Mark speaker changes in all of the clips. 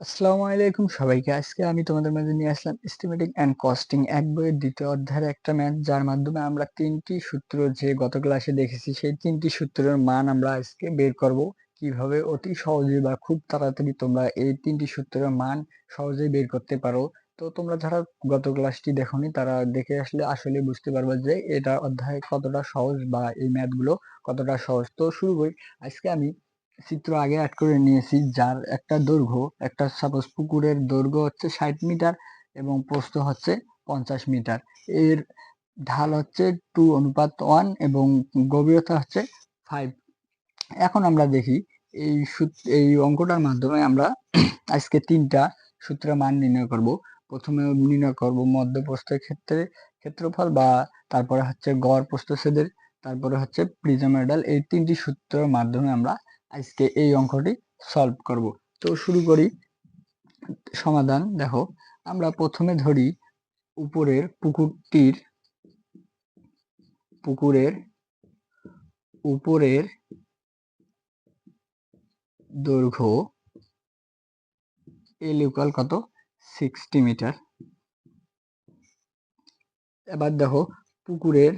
Speaker 1: আসসালামু আলাইকুম সবাইকে। আজকে আমি তোমাদের মাঝে নিয়ে আসলাম এস্টিমেটিং অ্যান্ড কস্টিং এক বইয়ের দ্বিতীয় অধ্যায়ের একটা ম্যাথ, যার মাধ্যমে আমরা তিনটি সূত্র যে গত ক্লাসে দেখেছি, সেই তিনটি সূত্রের মান আমরা আজকে বের করব। কীভাবে অতি সহজে বা খুব তাড়াতাড়ি তোমরা এই তিনটি সূত্রের মান সহজেই বের করতে পারো। তো তোমরা যারা গত ক্লাসটি দেখোনি, তারা দেখে আসলে আসলে বুঝতে পারবে যে এটা অধ্যায় কতটা সহজ বা এই ম্যাথগুলো কতটা সহজ। তো শুরু করি। আজকে আমি চিত্র আগে অ্যাড করে নিয়েছি, যার একটা দৈর্ঘ্য, একটা সাপোজ পুকুরের দৈর্ঘ্য হচ্ছে ষাট মিটার এবং প্রস্থ হচ্ছে পঞ্চাশ মিটার। এর ঢাল হচ্ছে টু অনুপাত ওয়ান এবং গভীরতা হচ্ছে ফাইভ এখন আমরা দেখি, এই এই অঙ্কটার মাধ্যমে আমরা আজকে তিনটা সূত্রের মান নির্ণয় করব। প্রথমে নির্ণয় করব মধ্যপ্রস্থের ক্ষেত্রে ক্ষেত্রফল বা তারপরে হচ্ছে গড় প্রস্থচ্ছেদের, তারপরে হচ্ছে প্রিজমেডাল এই তিনটি সূত্রের মাধ্যমে আমরা আজকে এই অঙ্কটি সলভ করব। তো শুরু করি। সমাধান, দেখো, আমরা প্রথমে ধরি উপরের পুকুরটির, পুকুরের উপরের দৈর্ঘ্য এল ইকুয়াল কত? সিক্সটি মিটার এবার দেখো, পুকুরের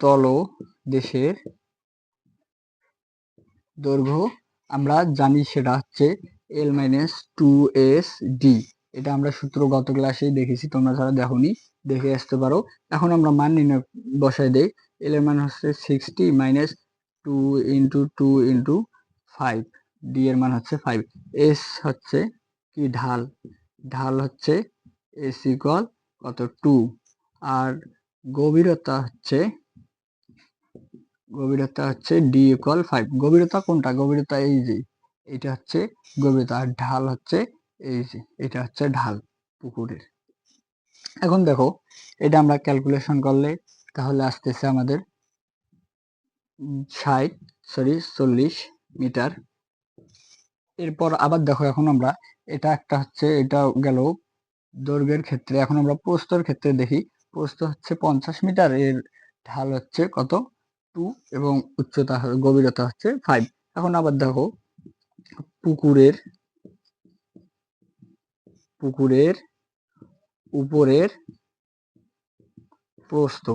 Speaker 1: তল দেশের দৈর্ঘ্য, আমরা জানি সেটা হচ্ছে L minus two S D এটা আমরা সূত্র গত ক্লাসেই দেখেছি, তোমরা যারা দেখোনি, দেখে আসতে পারো। এখন আমরা মান নির্ণয় বসাই দেই। এল এর মান হচ্ছে sixty minus two into two into five D এর মান হচ্ছে ফাইভ এস হচ্ছে কি? ঢাল। ঢাল হচ্ছে এস ইকুয়াল কত? টু আর গভীরতা হচ্ছে গভীরতা হচ্ছে ডি ইকুয়াল ফাইভ গভীরতা কোনটা? গভীরতা এই যে, এটা হচ্ছে গভীরতা আর ঢাল হচ্ছে এই যে, এটা হচ্ছে ঢাল পুকুরের। এখন দেখো, এটা আমরা ক্যালকুলেশন করলে তাহলে আসতেছে আমাদের ষাট সরি চল্লিশ মিটার। এরপর আবার দেখো এখন আমরা, এটা একটা হচ্ছে, এটা গেল দৈর্ঘ্যের ক্ষেত্রে। এখন আমরা প্রস্তর ক্ষেত্রে দেখি প্রস্ত হচ্ছে পঞ্চাশ মিটার, এর ঢাল হচ্ছে কত? টু এবং উচ্চতা গভীরতা হচ্ছে ফাইভ এখন আবার দেখো, পুকুরের পুকুরের উপরের প্রস্থ।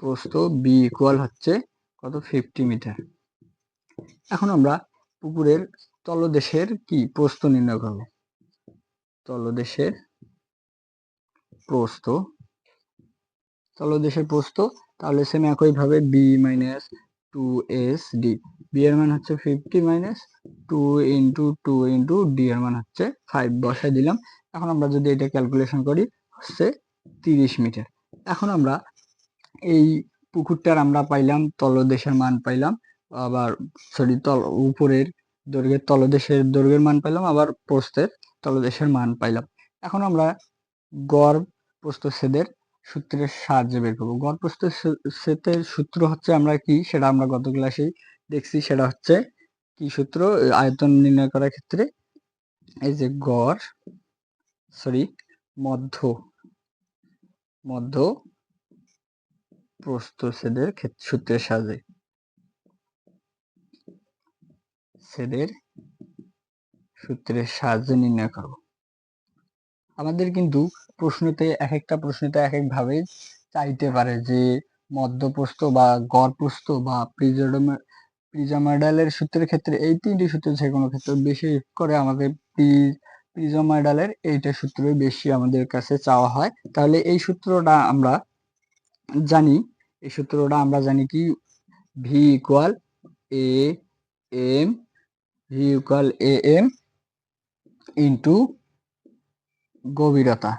Speaker 1: প্রস্থ বি ইকুয়াল হচ্ছে কত? ফিফটি মিটার এখন আমরা পুকুরের তলদেশের কি প্রস্থ নির্ণয় করব? তলদেশের প্রস্থ তলদেশের প্রস্থ তাহলে সেম একইভাবে B minus two S D B এর মান হচ্ছে fifty minus two into two into D এর মান হচ্ছে ফাইভ বসাই দিলাম। এখন আমরা যদি এটা ক্যালকুলেশন করি, হচ্ছে তিরিশ মিটার। এখন আমরা এই পুকুরটার আমরা পাইলাম, তলদেশের মান পাইলাম, আবার সরি তল, উপরের দৈর্ঘ্যের, তলদেশের দৈর্ঘ্যের মান পাইলাম, আবার প্রস্থের তলদেশের মান পাইলাম। এখন আমরা গড়, প্রস্থচ্ছেদের সূত্রের সাহায্যে বের করব। গড় প্রস্থচ্ছেদের সূত্র হচ্ছে আমরা কি? সেটা আমরা গত ক্লাসেই দেখছি। সেটা হচ্ছে কি সূত্র? আয়তন নির্ণয় করার ক্ষেত্রে এই যে গড় সরি মধ্য মধ্য প্রস্থচ্ছেদের সূত্রের সাহায্যে। ছেদের সূত্রের সাহায্যে নির্ণয় করব। আমাদের কিন্তু প্রশ্নতে এক একটা প্রশ্নতে এক এক ভাবে চাইতে পারে যে মধ্যপ্রস্থ বা গড় প্রস্থ বা প্রিজমাইডালের সূত্রের ক্ষেত্রে এই তিনটি সূত্র যে কোনো ক্ষেত্রে বেশি করে আমাদের প্রিজমাইডালের এইটা সূত্র বেশি আমাদের কাছে চাওয়া হয়। তাহলে এই সূত্রটা আমরা জানি, এই সূত্রটা আমরা জানি কি? V equal A M V equal A M into গভীরতা।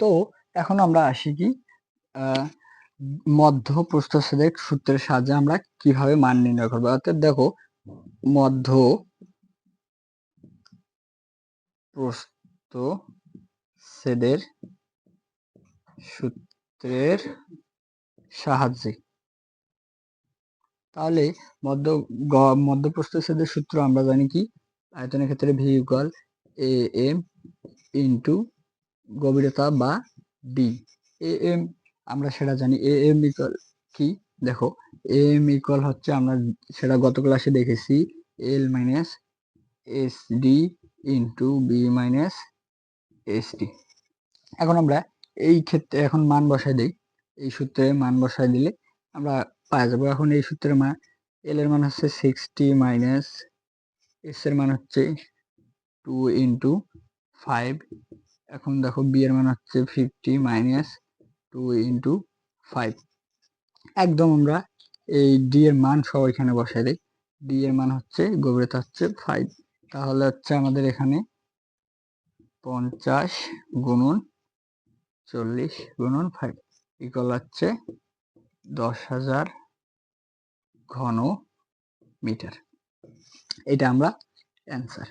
Speaker 1: তো এখন আমরা আসি কি মধ্য প্রস্থচ্ছেদের সূত্রের সাহায্যে আমরা কীভাবে মান নির্ণয় করব। অর্থাৎ দেখো মধ্য প্রস্থচ্ছেদের সূত্রের সাহায্যে। তাহলে মধ্য মধ্যপ্রস্থচ্ছেদের সূত্র আমরা জানি কি আয়তনের ক্ষেত্রে V equal A M into গভীরতা বা ডি এ এম আমরা সেটা জানি। এ এম ইকুয়াল কি? দেখো এ এম ইকুয়াল হচ্ছে আমরা সেটা গত ক্লাসে দেখেছি L minus S D into B minus S D এখন আমরা এই ক্ষেত্রে এখন মান বসাই দিই। এই সূত্রে মান বসাই দিলে আমরা পাওয়া যাব। এখন এই সূত্রের মান এল এর মান হচ্ছে সিক্সটি মাইনাস এস এর মান হচ্ছে টু ইন্টু ফাইভ এখন দেখো বি এর মান হচ্ছে fifty minus two into five একদম আমরা এই ডি এর মান সব এখানে বসাই দিই। ডি এর মান হচ্ছে, গভীরতা হচ্ছে ফাইভ তাহলে হচ্ছে আমাদের এখানে পঞ্চাশ গুণন চল্লিশ গুণন ফাইভ ইকুয়াল হচ্ছে দশ হাজার ঘন মিটার এটা আমরা অ্যান্সার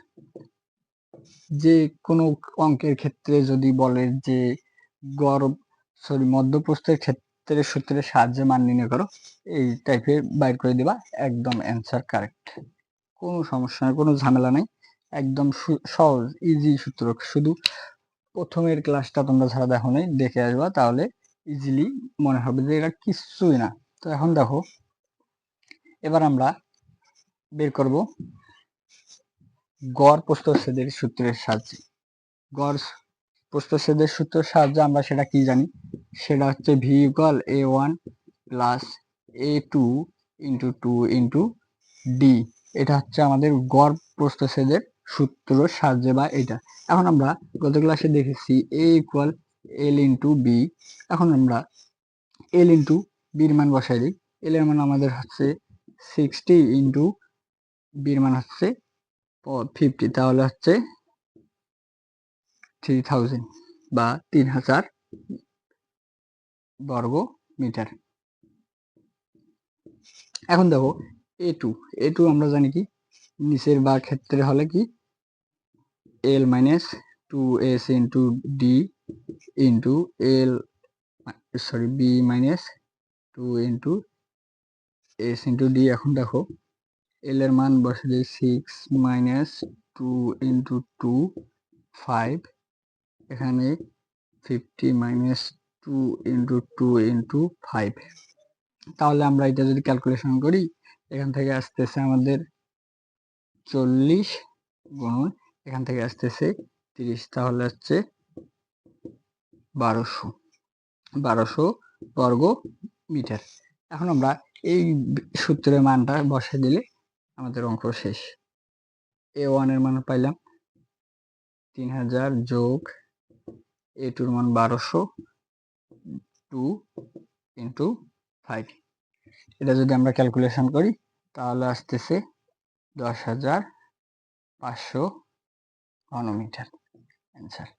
Speaker 1: যে কোনো অঙ্কের ক্ষেত্রে যদি বলে যে গড় সরি মধ্যপ্রস্থের ক্ষেত্রে সূত্রের সাহায্যে মান নির্ণয় করো, এই টাইপের বাইর করে দিবা, একদম অ্যান্সার কারেক্ট কোনো সমস্যা নেই, কোনো ঝামেলা নাই, একদম সহজ ইজি সূত্র। শুধু প্রথমের ক্লাসটা তোমরা ছাড়া দেখো নাই, দেখে আসবা, তাহলে ইজিলি মনে হবে যে এটা কিছুই না। তো এখন দেখো, এবার আমরা বের করব। গড় প্রস্থচ্ছেদের সূত্রের সাহায্যে। গড় প্রস্থচ্ছেদের সূত্রের সাহায্যে আমরা সেটা কি জানি? সেটা হচ্ছে V equal A one plus A two into two into D এটা হচ্ছে আমাদের গড় প্রস্থচ্ছেদের সূত্র সাহায্যে বা এটা। এখন আমরা গত ক্লাসে দেখেছি A equal L into B এখন আমরা এল ইন্টু বির মান বসাই দিই। এল এর মান আমাদের হচ্ছে সিক্সটি ইন্টু বির মান হচ্ছে ফিফটি তাহলে হচ্ছে থ্রি থাউজেন্ড বা তিন হাজার বর্গ মিটার। এখন দেখো এ টু এ টু আমরা জানি কি? নিচের বা ক্ষেত্রে হলে কি? L minus two S into D into L sorry B minus two into S into D এখন দেখো এল এর মান বসে দিই six minus two into two five এখানে fifty minus two into two into five তাহলে আমরা এটা যদি ক্যালকুলেশন করি, এখান থেকে আসতেছে আমাদের চল্লিশ গুণন এখান থেকে আসতেছে তিরিশ, তাহলে হচ্ছে বারোশো। বারোশো বর্গ মিটার এখন আমরা এই সূত্রের মানটা বসে দিলে আমাদের অঙ্ক শেষ। এ ওয়ানের মান পাইলাম। তিন হাজার যোগ এ টুর মান বারোশো। টু ইন্টু ফাইভ এটা যদি আমরা ক্যালকুলেশন করি, তাহলে আসতেছে দশ হাজার পাঁচশো ঘনমিটার। অ্যান্সার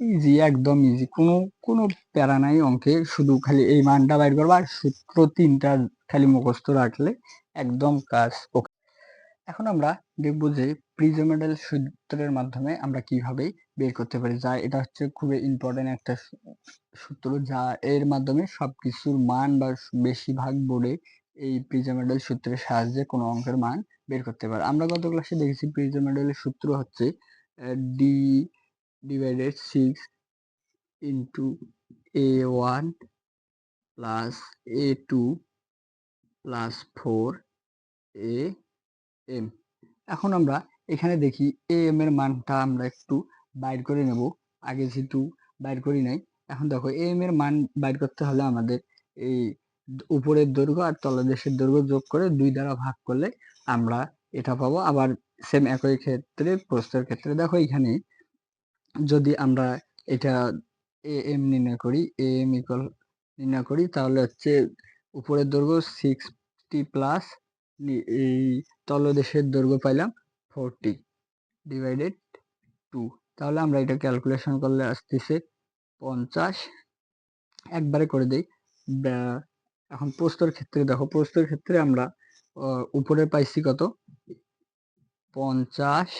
Speaker 1: ইজি একদম ইজি কোনো কোনো প্যারা নাই অঙ্কে। শুধু খালি এই মানটা বাইর করব আর সূত্র তিনটা খালি মুখস্থ রাখলে একদম কাজ ওকে এখন আমরা দেখব যে প্রিজোমেডাল সূত্রের মাধ্যমে আমরা কীভাবে বের করতে পারি। যা, এটা হচ্ছে খুবই ইম্পর্টেন্ট একটা সূত্র যা এর মাধ্যমে সব কিছুর মান বা বেশিরভাগ বোর্ডে এই প্রিজোমেডাল সূত্রের সাহায্যে কোনো অঙ্কের মান বের করতে পারে। আমরা গত ক্লাসে দেখেছি প্রিজোমেডালের সূত্র হচ্ছে D divided six into A one plus A two plus four A M এখন আমরা এখানে দেখি এ এম এর মানটা আমরা একটু বাইর করে নেব। আগে যেহেতু বাইর করি নাই, এখন দেখো এ এম এর মান বাইর করতে হলে আমাদের এই উপরের দৈর্ঘ্য আর তলদেশের দৈর্ঘ্য যোগ করে দুই দ্বারা ভাগ করলে আমরা এটা পাবো। আবার সেম একই ক্ষেত্রে, প্রস্থের ক্ষেত্রে। দেখো এখানে যদি আমরা এটা এ এম নির্ণয় করি এ এম ইকুয়াল নির্ণয় করি, তাহলে হচ্ছে উপরের দৈর্ঘ্য সিক্সটি প্লাস এই তলদেশের দৈর্ঘ্য পাইলাম ফোরটি ডিভাইডেড টু তাহলে আমরা এটা ক্যালকুলেশন করলে আসতেছে পঞ্চাশ। একবারে করে দেই। এখন প্রস্তর ক্ষেত্রে দেখো, প্রস্তর ক্ষেত্রে আমরা উপরে পাইছি কত? পঞ্চাশ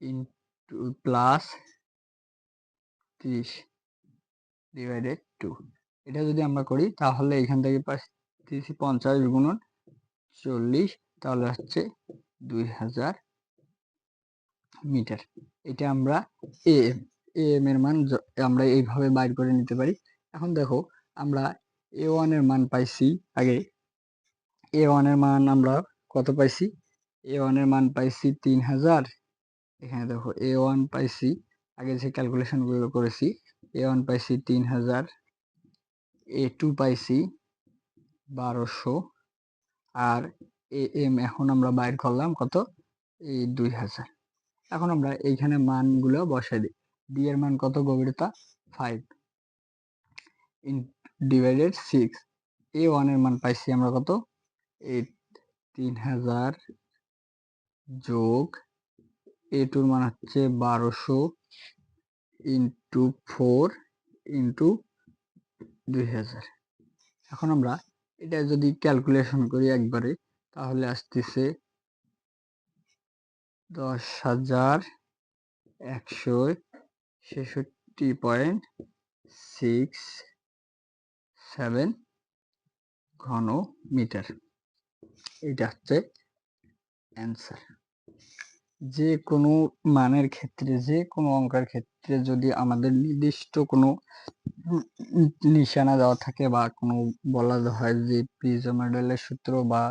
Speaker 1: ইন্টু প্লাস ত্রিশ ডিভাইডেড টু এটা যদি আমরা করি, তাহলে এখান থেকে পাচ্ছি পঞ্চাশ গুণন চল্লিশ তাহলে হচ্ছে দুই হাজার মিটার। এটা আমরা এ এম এ এম এর মান আমরা এইভাবে বাইর করে নিতে পারি। এখন দেখো, আমরা এ ওয়ানের মান পাইছি আগে। এ ওয়ানের মান আমরা কত পাইছি? এ ওয়ানের মান পাইছি তিন হাজার। এখানে দেখো এ ওয়ান পাইছি, আগে যে ক্যালকুলেশনগুলো করেছি এ ওয়ান পাইছি তিন হাজার এ টু পাইছি বারোশো। আর এ এম এখন আমরা বাইর করলাম কত? এই দুই হাজার। এখন আমরা এইখানে মানগুলো বসাই দিই। ডি এর মান কত গভীরতা? Five in divided six A ওয়ানের মান পাইছি আমরা কত? এই তিন হাজার যোগ এ টুর মান হচ্ছে বারোশো ইন্টু ফোর ইন্টু দুই হাজার। এখন আমরা এটা যদি ক্যালকুলেশন করি একবারে, তাহলে আসতেছে দশ হাজার একশো ছেষট্টি পয়েন্ট সিক্স সেভেন ঘন মিটার এটা হচ্ছে অ্যান্সার যে কোনো মানের ক্ষেত্রে যে কোনো অঙ্কের ক্ষেত্রে যদি আমাদের নির্দিষ্ট কোনো নিশানা দেওয়া থাকে বা কোনো বলা হয় যে প্রিজম মডেলের সূত্র বা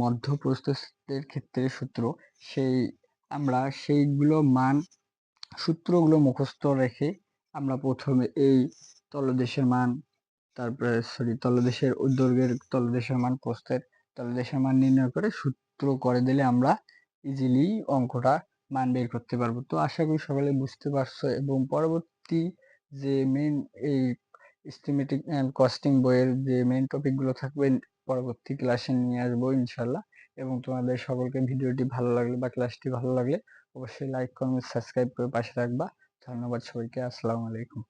Speaker 1: মধ্যপ্রস্থের ক্ষেত্রে সূত্র, সেই আমরা সেইগুলো মান, সূত্রগুলো মুখস্থ রেখে আমরা প্রথমে এই তলদেশের মান, তারপরে সরি তলদেশের দৈর্ঘ্যের তলদেশের মান, প্রস্থের তলদেশের মান নির্ণয় করে সূত্র করে দিলে আমরা ইজিলি অঙ্কটা মান বের করতে পারব। তো আশা করি সকলে বুঝতে পারছ এবং পরবর্তী যে মেন এই এস্টিমেটিং অ্যান্ড কস্টিং বইয়ের যে মেন টপিকগুলো থাকবে পরবর্তী ক্লাসে নিয়ে আসব ইনশাল্লাহ এবং তোমাদের সকলকে ভিডিওটি ভালো লাগলে বা ক্লাসটি ভালো লাগলে অবশ্যই লাইক কমেন্ট সাবস্ক্রাইব করে পাশে রাখবা ধন্যবাদ সবাইকে, আসসালামু আলাইকুম।